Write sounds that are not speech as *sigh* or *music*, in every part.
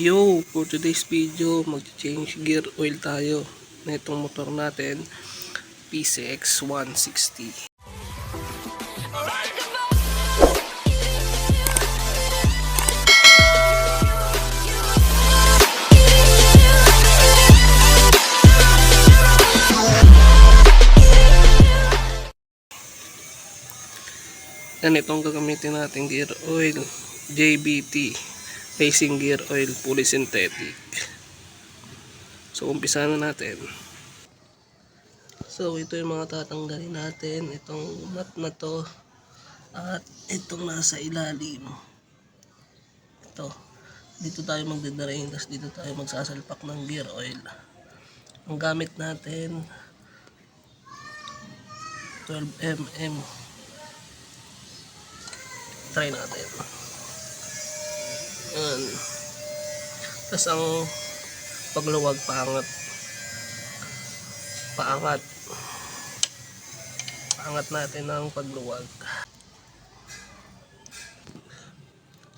Yo, for today's video, mag-change gear oil tayo na itong motor natin, PCX 160. Yan itong gagamitin natin gear oil, JBT Racing Gear Oil Fully Synthetic. So, umpisa na natin. So, ito yung mga tatanggalin natin. Itong nut na to. At itong nasa ilalim. Ito. Dito tayo magdadarain. Tapos dito tayo magsasalpak ng gear oil. Ang gamit natin 12mm. Try natin. Yan. Tapos ang pagluwag paangat. Paangat. Paangat natin ang pagluwag.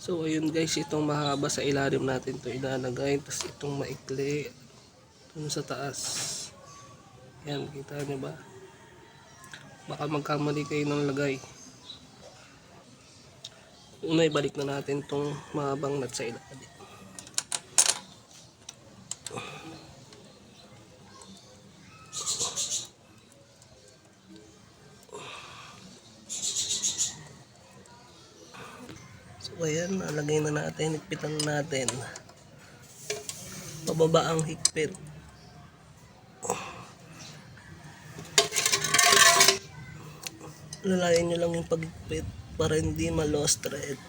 So ayun guys, itong mahaba sa ilalim natin to ilalagay. Tapos itong maikli dun sa taas. Yan, kita nyo ba? Baka magkamali kayo ng lagay. Una, ibalik na natin tong mahabang nut sa ilalim. So ayan, nalagay na natin, higpitan na natin. Pababa ang higpit. Lalayan nyo lang yung paghigpit para hindi ma-lost thread.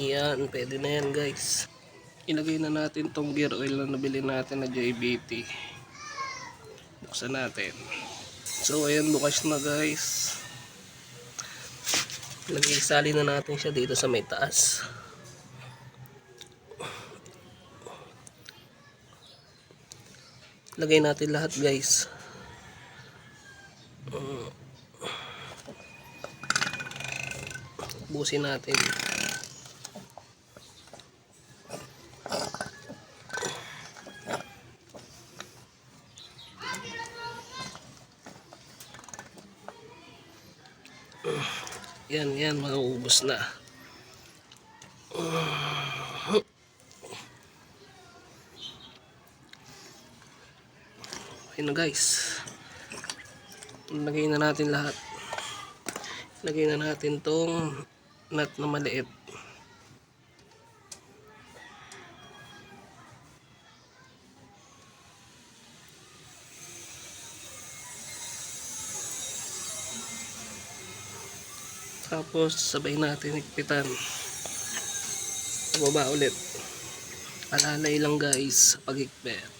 Yan, pwede na yan guys. Ilagay na natin tong gear oil na nabili natin na JBT. Buksan natin. So ayan, bukas na guys. Lagay na natin siya dito sa may taas. Lagay natin lahat guys. Busin natin. Yan, yan, mauubos na. Okay na guys. Lagay na natin lahat. Lagay na natin tong nut na maliit. Tapos sabay natin higpitan. Baba ulit. Alalay lang guys sa paghigpit.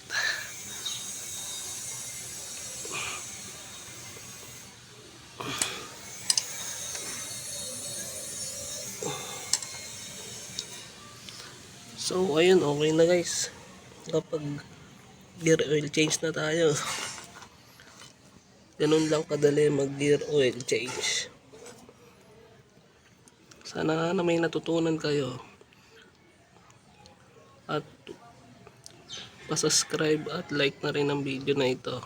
So ayun okay na guys. Kapag gear oil change na tayo. *laughs* Ganun lang kadali mag gear oil change. Sana na may natutunan kayo. At pasubscribe at like na rin ang video na ito.